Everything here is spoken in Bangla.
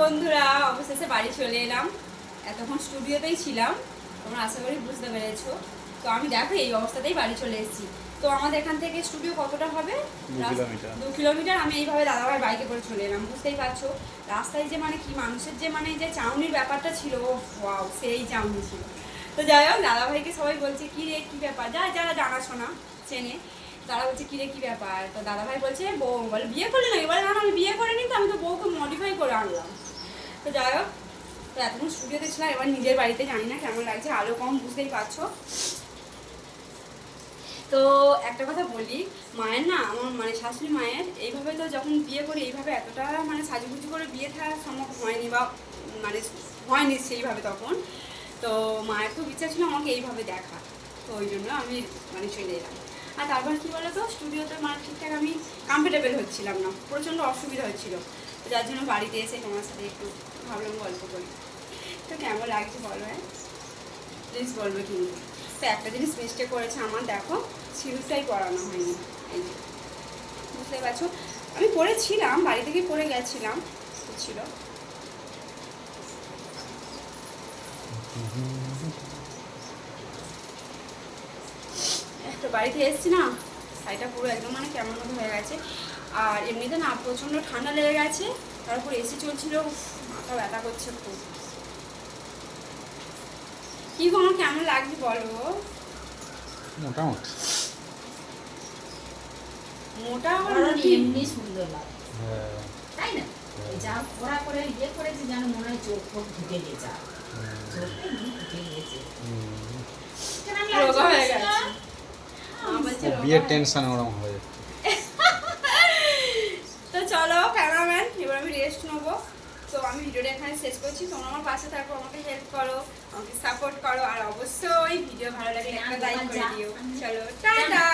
বন্ধুরা অবশেষে বাড়ি চলে এলাম। এতক্ষণ স্টুডিওতেই ছিলাম তোমরা আশা করি বুঝতে পেরেছ। তো আমি দেখো এই অবস্থাতেই বাড়ি চলে এসেছি। তো আমাদের এখান থেকে স্টুডিও কতটা হবে? দু কিলোমিটার। আমি এইভাবে দাদাভাই বাইকে করে চলে এলাম বুঝতেই পারছ। রাস্তায় যে মানে কি মানুষের যে মানে যে চাউনির ব্যাপারটা ছিল ওয়াও সেই চাউনি ছিল। তো যাই হোক দাদাভাইকে সবাই বলছে কি রে কি ব্যাপার? যা যারা জানাশোনা চেনে। তারা বলছে কি রে কি ব্যাপার? তো দাদাভাই বলছে বউ বলে বিয়ে করলি নাকি? বলে না না, আমি বিয়ে করিনি তো আমি তো বউকে মডিফাই করে আনলাম। তো যাই হোক, তো এতক্ষণ স্টুডিওতে ছিলাম, এবার নিজের বাড়িতে জানি না কেমন লাগছে, আলো কম, বুঝতেই পারছ। তো একটা কথা বলি, মায়ের না, আমার মানে শাশুড়ি মায়ের, এইভাবে তো যখন বিয়ে করি, এইভাবে এতটা মানে সাজুগুজু করে বিয়ে থাকা সম্ভব হয়নি বা মানে হয়নি সেইভাবে তখন। তো মায়ের খুব ইচ্ছা ছিল আমাকে এইভাবে দেখা, তো ওই জন্য আমি মানে চলে এলাম। আর তারপর কী বলো তো স্টুডিওতে মানে ঠিকঠাক আমি কমফর্টেবল হচ্ছিলাম না, প্রচণ্ড অসুবিধা হচ্ছিল। তো যার জন্য বাড়িতে এসে তোমার সাথে একটু ভাবলাম গল্প করি। তো কেমন লাগছে বলো হ্যাঁ? প্লিজ বলবে কিন্তু তো একটা জিনিস মিস্টেক করেছে আমার, দেখো সিঁদুরটাই পরানো হয়নি। এই যে, বুঝতে পারছ? আমি পরেছিলাম বাড়ি থেকে পরে গেছিলাম, ছিল। তো বাড়িতে এসেছি না? শাড়িটা পুরো একদম মানে কেমন মতো হয়ে গেছে। আর এমনিতে না প্রচণ্ড ঠান্ডা লেগে গেছে তারপর এসি চলছিল মাথা ব্যথা করছে খুব। কি গো আমার কেমন লাগছে বলো মোটামুটি। মোটা। এমনি সুন্দর লাগে। হ্যাঁ। তাই না? যা খোরা করে ইয়ে করেছে যেন মনে হয় চোখ ফোক ঢুকে গেছে। আর। চোখে ঢুকে গেছে হুম। কেমন রোগা লাগছে হয়ে বলছি না? গেছে বিয়ের টেনশন ওরকম হয়ে যাচ্ছে। তো চলো ক্যামেরাম্যান এবার আমি রেস্ট নেব। তো আমি ভিডিওটা এখানে শেষ করছি। তোমরা আমার পাশে থাকো আমাকে হেল্প করো আমাকে সাপোর্ট করো আর অবশ্যই ভিডিও ভালো লাগলে একটা লাইক করে দিও। চলো টাটা!